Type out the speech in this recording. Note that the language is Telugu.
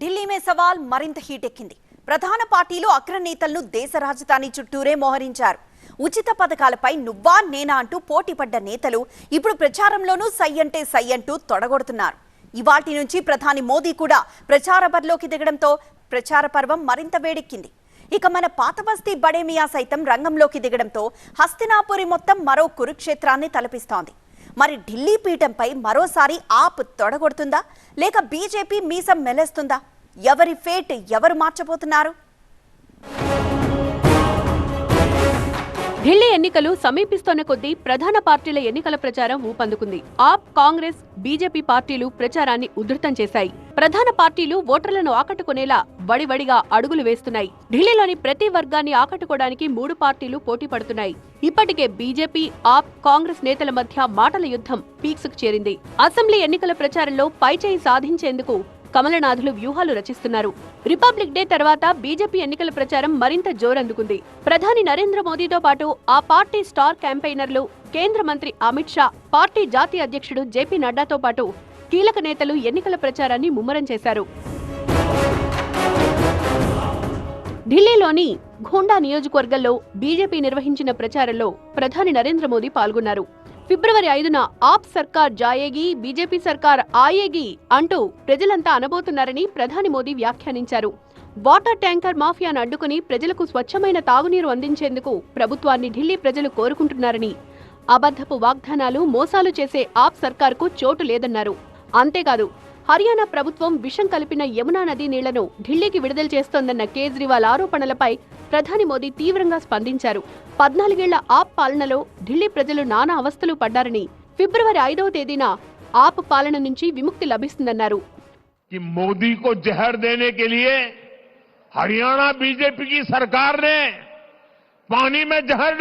ఢిల్లీ మే సవాల్ మరింత హీటెక్కింది. ప్రధాన పార్టీలు అగ్రనేతలను దేశ రాజధాని చుట్టూరే మోహరించారు. ఉచిత పథకాలపై నువ్వా నేనా అంటూ పోటీపడ్డ నేతలు ఇప్పుడు ప్రచారంలోనూ సై అంటే సై అంటూ తొడగొడుతున్నారు. ఇవాటి నుంచి ప్రధాని మోదీ కూడా ప్రచార బరిలోకి దిగడంతో ప్రచార పర్వం మరింత వేడెక్కింది. ఇక మన పాత బస్తీ బడేమియా సైతం రంగంలోకి దిగడంతో హస్తినాపురి మొత్తం మరో కురుక్షేత్రాన్ని తలపిస్తోంది. మరి ఢిల్లీ పీఠంపై మరోసారి ఆప్ తొడగొడుతుందా? లేక బీజేపీ మీసం మెలేస్తుందా? ఎవరి ఫేట్ ఎవరు మార్చబోతున్నారు? ఢిల్లీ ఎన్నికలు సమీపిస్తోన్న కొద్దీ ప్రధాన పార్టీల ఎన్నికల ప్రచారం ఊపందుకుంది. ఆప్ కాంగ్రెస్ బీజేపీ పార్టీలు ప్రచారాన్ని ఉధృతం చేశాయి. ప్రధాన పార్టీలు ఓటర్లను ఆకట్టుకునేలా వడివడిగా అడుగులు వేస్తున్నాయి. ఢిల్లీలోని ప్రతి వర్గాన్ని ఆకట్టుకోవడానికి మూడు పార్టీలు పోటీ పడుతున్నాయి. ఇప్పటికే బీజేపీ ఆప్ కాంగ్రెస్ నేతల మధ్య మాటల యుద్ధం పీక్స్కు చేరింది. అసెంబ్లీ ఎన్నికల ప్రచారంలో పైచేయి సాధించేందుకు కమలనాథులు వ్యూహాలు రచిస్తున్నారు. రిపబ్లిక్ డే తర్వాత బీజేపీ ఎన్నికల ప్రచారం మరింత జోరందుకుంది. ప్రధాని నరేంద్ర మోదీతో పాటు ఆ పార్టీ స్టార్ క్యాంపెయినర్లు కేంద్ర మంత్రి అమిత్ షా పార్టీ జాతీయ అధ్యక్షుడు జేపీ నడ్డాతో పాటు కీలక నేతలు ఎన్నికల ప్రచారాన్ని ముమ్మరం చేశారు. ఢిల్లీలోని ఘోండా నియోజకవర్గంలో బీజేపీ నిర్వహించిన ప్రచారంలో ప్రధాని నరేంద్ర మోదీ పాల్గొన్నారు. ఫిబ్రవరి ఐదున ఆప్ సర్కార్ జాయేగి బీజేపీ సర్కార్ ఆయేగి అంటూ ప్రజలంతా అనబోతున్నారని ప్రధాని మోదీ వ్యాఖ్యానించారు. వాటర్ ట్యాంకర్ మాఫియాను అడ్డుకుని ప్రజలకు స్వచ్ఛమైన తాగునీరు అందించేందుకు ప్రభుత్వాన్ని ఢిల్లీ ప్రజలు కోరుకుంటున్నారని అబద్ధపు వాగ్దానాలు మోసాలు చేసే ఆప్ సర్కార్కు చోటు లేదన్నారు. అంతేకాదు హర్యానా ప్రభుత్వం విషం కలిపిన యమునా నదీ నీళ్ళను ఢిల్లీకి విడుదల చేస్తోందన్న కేజ్రీవాల్ ఆరోపణలపై ప్రధాని మోదీ తీవ్రంగా స్పందించారు. పద్నాలుగేళ్ళ ఆప్ పాలనలో ఢిల్లీ ప్రజలు నానా అవస్థలు పడ్డారని ఫిబ్రవరి ఐదవ తేదీన ఆప్ పాలన నుంచి విముక్తి లభిస్తుందన్నారు. హర్యానా బీజేపీ సర్కార్ నే పానీ మే జహర్